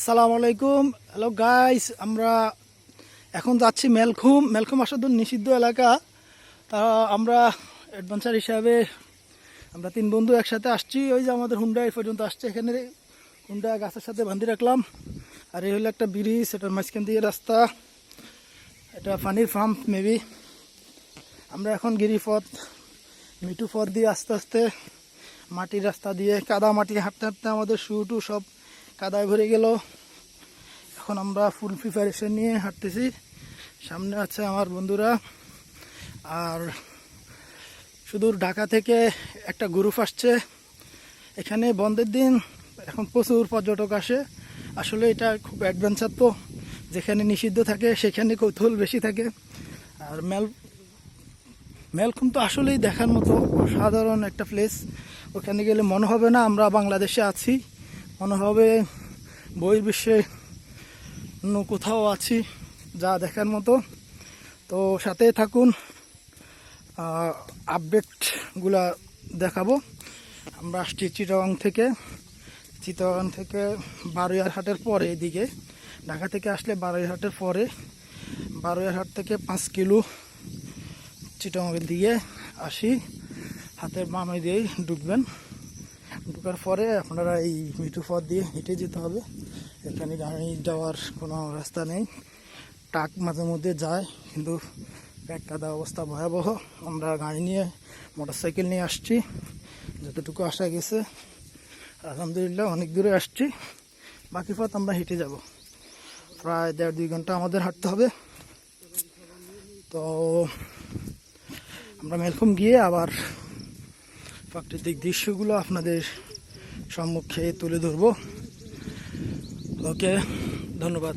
আসসালামু আলাইকুম। Hello guys আমরা এখন যাচ্ছি মেলখুম। মেলখুম আসলে নিষিদ্ধ এলাকা। তা আমরা অ্যাডভেঞ্চার হিসাবে আমরা তিন বন্ধু একসাথে আসছি। ওই যে আমাদের হুন্ডা এই পর্যন্ত আসছে। এখানে হুন্ডা গাছের সাথে বান্ধি রাখলাম। আর এই হলো একটা ব্রিজ, এটার মাঝখান দিয়ে রাস্তা। এটা পানির ফার্ম মেবি আমরা এখন গিরিপথ মিটু পথ দিয়ে আস্তে আস্তে মাটির রাস্তা দিয়ে, কাদা মাটি হাঁটতে হাঁটতে আমাদের শু টু সব কাদায় ভরে গেল। এখন আমরা ফুল প্রিপারেশন নিয়ে হাঁটতেছি। সামনে আছে আমার বন্ধুরা। আর সুদূর ঢাকা থেকে একটা গ্রুপ আসছে। এখানে বন্ধের দিন, এখন প্রচুর পর্যটক আসে। আসলে এটা খুব অ্যাডভেঞ্চার তো। যেখানে নিষিদ্ধ থাকে, সেখানে কৌতূহল বেশি থাকে। আর মেল, মেলখুম তো আসলেই দেখার মতো অসাধারণ একটা প্লেস ওখানে গেলে মনে হবে না আমরা বাংলাদেশে আছি। মনে হবে বহির্বিশ্বে অন্য কোথাও আছি যা দেখার মতো। তো সাথে থাকুন আপডেটগুলা দেখাবো। আমরা আসছি চিটাগাং থেকে। চিটাগাং থেকে বারোয়ার হাটের পরে এদিকে। ঢাকা থেকে আসলে বারোয়ার হাটের পরে। বারোয়ার হাট থেকে পাঁচ কিলো চিটাগাংয়ের দিকে আসি। হাতের বামে দিয়েই ঢুকবেন। ঢুকার পরে আপনারা এই মিঠু পথ দিয়ে হেঁটে যেতে হবে। এখানে গাড়ি যাওয়ার কোনো রাস্তা নেই। টাক মাঝে মধ্যে যায়, কিন্তু ব্যাগ কাদা অবস্থা ভয়াবহ। আমরা গাড়ি নিয়ে মোটর সাইকেল নিয়ে আসছি। যতটুকু আসা গেছে, আলহামদুলিল্লাহ অনেক দূরে আসছি। বাকি পথ আমরা হেঁটে যাব। প্রায় দেড় দুই ঘণ্টা আমাদের হাঁটতে হবে। তো আমরা মেলফুম গিয়ে আবার প্রাকৃতিক দৃশ্যগুলো আপনাদের সম্মুখে তুলে ধরবো। ওকে ধন্যবাদ।